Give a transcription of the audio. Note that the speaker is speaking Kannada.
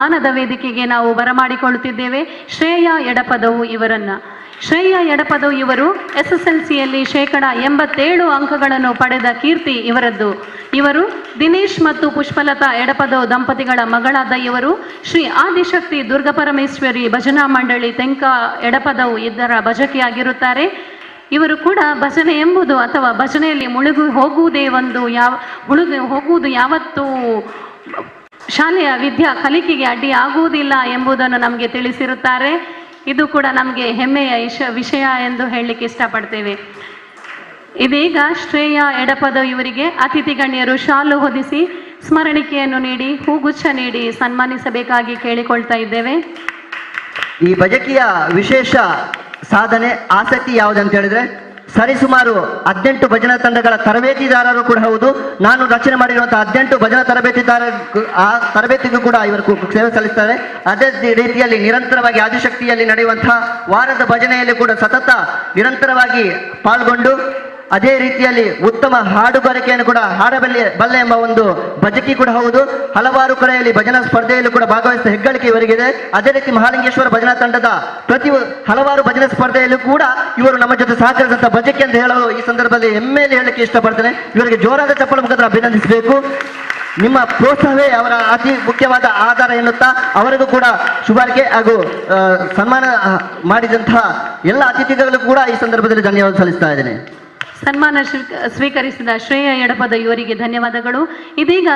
ಜ್ಞಾನದ ವೇದಿಕೆಗೆ ನಾವು ಬರಮಾಡಿಕೊಳ್ಳುತ್ತಿದ್ದೇವೆ. ಶ್ರೇಯ ಎಡಪದವು ಇವರನ್ನ. ಶ್ರೇಯ ಎಡಪದವು ಇವರು ಎಸ್ ಎಸ್ ಎಲ್ ಸಿಯಲ್ಲಿ ಶೇಕಡ ಎಂಬತ್ತೇಳು ಅಂಕಗಳನ್ನು ಪಡೆದ ಕೀರ್ತಿ ಇವರದ್ದು. ಇವರು ದಿನೇಶ್ ಮತ್ತು ಪುಷ್ಪಲತಾ ಎಡಪದವು ದಂಪತಿಗಳ ಮಗಳಾದ ಇವರು. ಶ್ರೀ ಆದಿಶಕ್ತಿ ದುರ್ಗಪರಮೇಶ್ವರಿ ಭಜನಾ ಮಂಡಳಿ ತೆಂಕ ಎಡಪದವು ಇದರ ಭಜಕಿಯಾಗಿರುತ್ತಾರೆ. ಇವರು ಕೂಡ ಭಜನೆ ಎಂಬುದು ಅಥವಾ ಭಜನೆಯಲ್ಲಿ ಮುಳುಗು ಹೋಗುವುದೇ ಒಂದು ಯಾವ ಮುಳುಗು ಹೋಗುವುದು ಯಾವತ್ತೂ ಶಾಲೆಯ ವಿದ್ಯಾ ಕಲಿಕೆಗೆ ಅಡ್ಡಿ ಆಗುವುದಿಲ್ಲ ಎಂಬುದನ್ನು ನಮಗೆ ತಿಳಿಸಿರುತ್ತಾರೆ. ಇದು ಕೂಡ ನಮಗೆ ಹೆಮ್ಮೆಯ ಇಶ, ವಿಷಯ ಎಂದು ಹೇಳಲಿಕ್ಕೆ ಇಷ್ಟಪಡ್ತೇವೆ. ಇದೀಗ ಶ್ರೇಯ ಎಡಪದ ಇವರಿಗೆ ಅತಿಥಿ ಗಣ್ಯರು ಶಾಲು ಹೊದಿಸಿ ಸ್ಮರಣಿಕೆಯನ್ನು ನೀಡಿ, ಹೂಗುಚ್ಛ ನೀಡಿ ಸನ್ಮಾನಿಸಬೇಕಾಗಿ ಕೇಳಿಕೊಳ್ತಾ ಇದ್ದೇವೆ. ಈ ಬಜಕಿಯ ವಿಶೇಷ ಸಾಧನೆ, ಆಸಕ್ತಿ ಯಾವುದಂತ ಹೇಳಿದ್ರೆ? ಸರಿಸುಮಾರು ಹದಿನೆಂಟು ಭಜನಾ ತಂಡಗಳ ತರಬೇತಿದಾರರು ಕೂಡ ಹೌದು. ನಾನು ರಚನೆ ಮಾಡಿರುವಂತಹ ಹದಿನೆಂಟು ಭಜನಾ ತರಬೇತಿದಾರ ಆ ತರಬೇತಿಗೂ ಕೂಡ ಇವರು ಸೇವೆ ಸಲ್ಲಿಸ್ತಾರೆ. ಅದೇ ರೀತಿಯಲ್ಲಿ ನಿರಂತರವಾಗಿ ಆದಿಶಕ್ತಿಯಲ್ಲಿ ನಡೆಯುವಂತಹ ವಾರದ ಭಜನೆಯಲ್ಲಿ ಕೂಡ ಸತತ ನಿರಂತರವಾಗಿ ಪಾಲ್ಗೊಂಡು ಅದೇ ರೀತಿಯಲ್ಲಿ ಉತ್ತಮ ಹಾಡುಗಾರಿಕೆಯನ್ನು ಕೂಡ ಹಾಡಬಲ್ಲೆ, ಬಲ್ಲೆ ಎಂಬ ಒಂದು ಭಜಕಿ ಕೂಡ ಹೌದು. ಹಲವಾರು ಕಡೆಯಲ್ಲಿ ಭಜನಾ ಸ್ಪರ್ಧೆಯಲ್ಲೂ ಕೂಡ ಭಾಗವಹಿಸಿದ ಹೆಗ್ಗಳಿಕೆ ಇವರಿಗಿದೆ. ಅದೇ ರೀತಿ ಮಹಾಲಿಂಗೇಶ್ವರ ಭಜನಾ ತಂಡದ ಪ್ರತಿ ಹಲವಾರು ಭಜನಾ ಸ್ಪರ್ಧೆಯಲ್ಲೂ ಕೂಡ ಇವರು ನಮ್ಮ ಜೊತೆ ಸಹಕರಿಸಿದಂತಹ ಭಜಕಿ ಅಂತ ಹೇಳಲು ಈ ಸಂದರ್ಭದಲ್ಲಿ ಹೆಮ್ಮೆಯಲ್ಲಿ ಹೇಳಲಿಕ್ಕೆ ಇಷ್ಟಪಡ್ತೇನೆ. ಇವರಿಗೆ ಜೋರಾದ ಚಪ್ಪಳ ಮುಖಾಂತರ ಅಭಿನಂದಿಸಬೇಕು. ನಿಮ್ಮ ಪ್ರೋತ್ಸಾಹವೇ ಅವರ ಅತಿ ಮುಖ್ಯವಾದ ಆಧಾರ ಎನ್ನುತ್ತಾ ಅವರಿಗೂ ಕೂಡ ಶುಭಾರಿಕೆ ಹಾಗೂ ಸನ್ಮಾನ ಮಾಡಿದಂತಹ ಎಲ್ಲ ಅತಿಥಿಗಳಿಗೂ ಕೂಡ ಈ ಸಂದರ್ಭದಲ್ಲಿ ಧನ್ಯವಾದ ಸಲ್ಲಿಸ್ತಾ ಇದ್ದೇನೆ. ಸನ್ಮಾನ ಸ್ವೀಕ- ಸ್ವೀಕರಿಸಿದ ಶ್ರೇಯ ಎಡಪದ ಇವರಿಗೆ ಧನ್ಯವಾದಗಳು. ಇದೀಗ